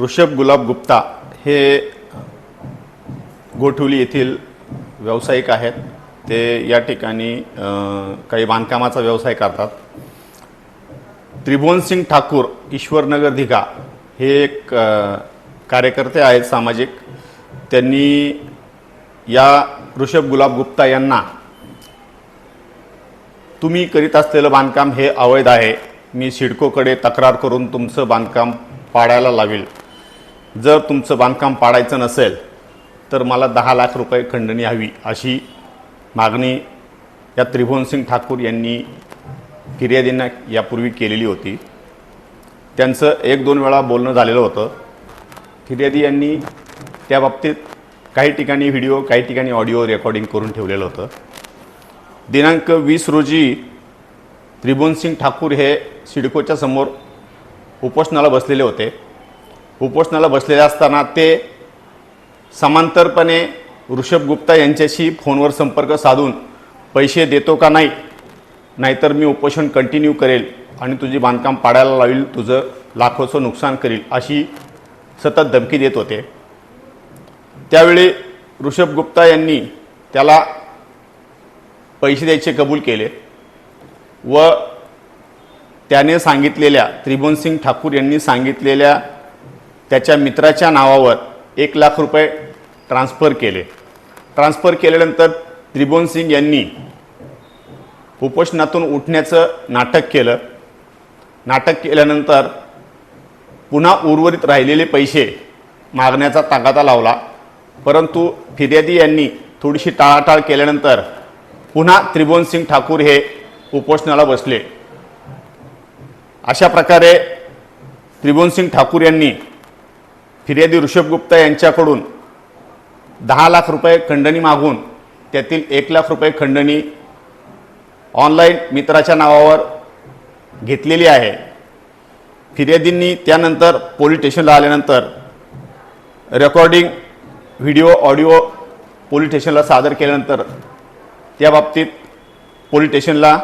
ऋषभ गुलाब गुप्ता हे गोठवली येथील व्यावसायिक आहेत. ते या ठिकाणी काही बांधकामाचा व्यवसाय करतात. त्रिभुवन सिंग ठाकूर ईश्वरनगर दिघा हे एक कार्यकर्ते आहेत सामाजिक. त्यांनी या ऋषभ गुलाब गुप्ता यांना तुम्ही करीत असलेलं बांधकाम हे अवैध आहे. मी सिडकोकडे तक्रार करून तुमचं बांधकाम पाडायला लावेल. जर तुमचं बांधकाम पाडायचं नसेल तर मला दहा लाख रुपये खंडणी हवी अशी मागणी या त्रिभुवनसिंग ठाकूर यांनी फिर्यादींना यापूर्वी केलेली होती. त्यांचं एक दोन वेळा बोलणं झालेलं होतं. फिर्यादी यांनी त्या बाबतीत काही ठिकाणी व्हिडिओ काही ठिकाणी ऑडिओ रेकॉर्डिंग करून ठेवलेलं होतं. दिनांक वीस रोजी त्रिभुवनसिंग ठाकूर हे सिडकोच्या समोर उपोषणाला बसलेले होते. उपोषणाला बसलेले असताना ते समांतरपणे ऋषभ गुप्ता यांच्याशी फोनवर संपर्क साधून पैसे देतो का नाही नाहीतर मी उपोषण कंटिन्यू करेल आणि तुझे बांधकाम पाडायला लावेल तुझं लाखोचं नुकसान करील अशी सतत धमकी देत होते. त्यावेळी ऋषभ गुप्ता यांनी त्याला पैसे द्यायचे कबूल केले व त्याने सांगितलेल्या त्रिभुवनसिंग ठाकूर यांनी सांगितलेल्या त्याच्या मित्राच्या नावावर एक लाख रुपये ट्रान्स्फर केले. ट्रान्स्फर केल्यानंतर त्रिभुवनसिंग यांनी उपोषणातून उठण्याचं नाटक केलं. नाटक केल्यानंतर पुन्हा उर्वरित राहिलेले पैसे मागण्याचा तागादा लावला. परंतु फिर्यादी यांनी थोडीशी टाळाटाळ केल्यानंतर पुन्हा त्रिभुवनसिंग ठाकूर हे उपोषणाला बसले. अशा प्रकारे त्रिभुवनसिंग ठाकूर यांनी फिर्यादी ऋषभ गुप्ता यांच्याकडून दहा लाख रुपये खंडणी मागून त्यातील एक लाख रुपये खंडणी ऑनलाईन मित्राच्या नावावर घेतलेली आहे. फिर्यादींनी त्यानंतर पोलीस स्टेशनला आल्यानंतर रेकॉर्डिंग व्हिडिओ ऑडिओ पोलीस स्टेशनला सादर केल्यानंतर त्या बाबतीत पोलीस स्टेशनला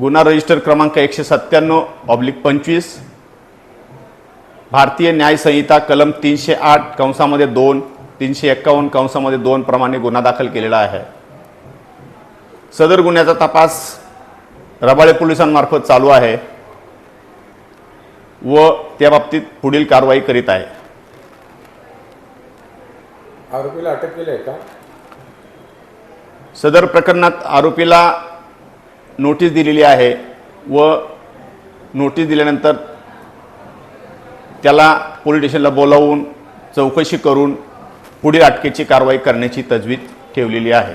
गुन्हा रजिस्टर क्रमांक एकशे सत्त्याण्णव ऑब्लिक पंचवीस भारतीय न्याय संहिता कलम तीनशे आठ कंसामध्ये दोन तीनशे एक्कावन्न कंसामध्ये दोन प्रमाणे गुन्हा दाखल केलेला आहे. सदर गुन्ह्याचा तपास रबाळे पोलिसांमार्फत चालू आहे व त्या बाबतीत पुढील कारवाई करीत आहे. आरोपीला अटक केली आहे का? सदर प्रकरणात आरोपीला नोटीस दिलेली आहे व नोटीस दिल्यानंतर त्याला पोलीस स्टेशनला बोलावून चौकशी करून पुढील अटकेची कारवाई करण्याची तजवीज ठेवलेली आहे.